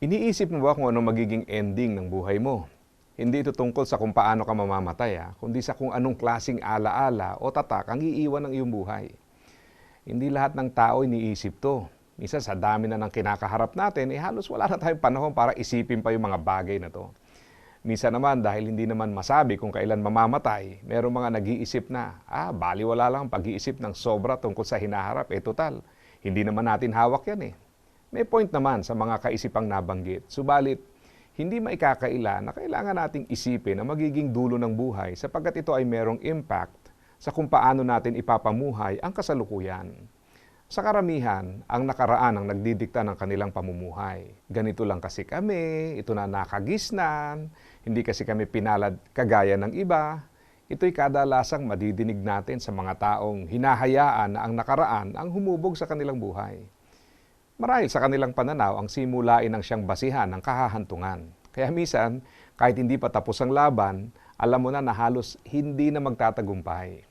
Iniisip mo ba kung ano magiging ending ng buhay mo? Hindi ito tungkol sa kung paano ka mamamatay, ah, kundi sa kung anong klasing alaala o tatak ang iiwan ng iyong buhay. Hindi lahat ng tao iniisip to. Minsan sa dami na ng kinakaharap natin, eh halos wala na tayong panahon para isipin pa yung mga bagay na to. Minsan naman dahil hindi naman masabi kung kailan mamamatay, merong mga nag-iisip na, ah, baliwala lang ang pag-iisip ng sobra tungkol sa hinaharap. Eh total, hindi naman natin hawak yan eh. May point naman sa mga kaisipang nabanggit. Subalit, hindi maikakaila na kailangan nating isipin na magiging dulo ng buhay sapagkat ito ay merong impact sa kung paano natin ipapamuhay ang kasalukuyan. Sa karamihan, ang nakaraan ang nagdidikta ng kanilang pamumuhay. Ganito lang kasi kami, ito na nakagisnan, hindi kasi kami pinalad kagaya ng iba. Ito'y kadalasang madidinig natin sa mga taong hinahayaan na ang nakaraan ang humubog sa kanilang buhay. Marahil sa kanilang pananaw, ang simulain ang siyang basihan ng kahahantungan. Kaya minsan, kahit hindi pa tapos ang laban, alam mo na na halos hindi na magtatagumpay.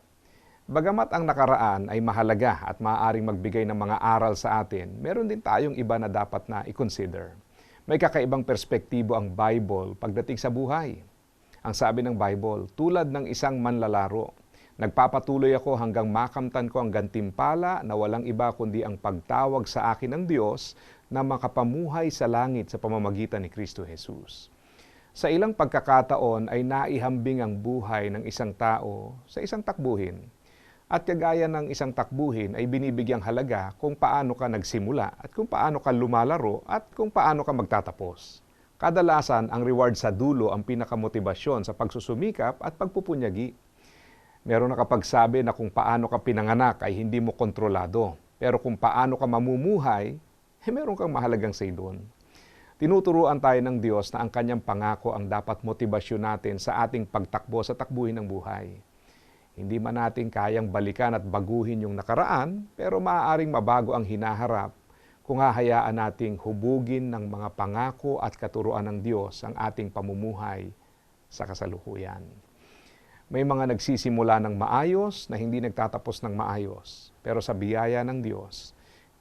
Bagamat ang nakaraan ay mahalaga at maaaring magbigay ng mga aral sa atin, meron din tayong iba na dapat na i-consider. May kakaibang perspektibo ang Bible pagdating sa buhay. Ang sabi ng Bible, tulad ng isang manlalaro, nagpapatuloy ako hanggang makamtan ko ang gantimpala na walang iba kundi ang pagtawag sa akin ng Diyos na makapamuhay sa langit sa pamamagitan ni Kristo Jesus. Sa ilang pagkakataon ay naihambing ang buhay ng isang tao sa isang takbuhin. At kagaya ng isang takbuhin ay binibigyang halaga kung paano ka nagsimula at kung paano ka lumalaro at kung paano ka magtatapos. Kadalasan, ang reward sa dulo ang pinakamotibasyon sa pagsusumikap at pagpupunyagi. Meron nakapagsabi na kung paano ka pinanganak ay hindi mo kontrolado. Pero kung paano ka mamumuhay, eh meron kang mahalagang say doon. Tinuturuan tayo ng Diyos na ang kanyang pangako ang dapat motibasyon natin sa ating pagtakbo sa takbuhin ng buhay. Hindi man natin kayang balikan at baguhin yung nakaraan, pero maaaring mabago ang hinaharap kung hahayaan nating hubugin ng mga pangako at katuruan ng Diyos ang ating pamumuhay sa kasalukuyan. May mga nagsisimula ng maayos na hindi nagtatapos ng maayos. Pero sa biyaya ng Diyos,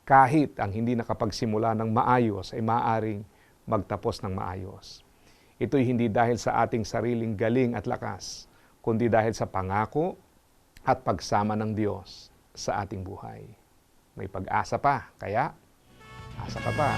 kahit ang hindi nakapagsimula ng maayos ay maaaring magtapos ng maayos. Ito'y hindi dahil sa ating sariling galing at lakas, kundi dahil sa pangako at pagsama ng Diyos sa ating buhay. May pag-asa pa, kaya asa ka pa.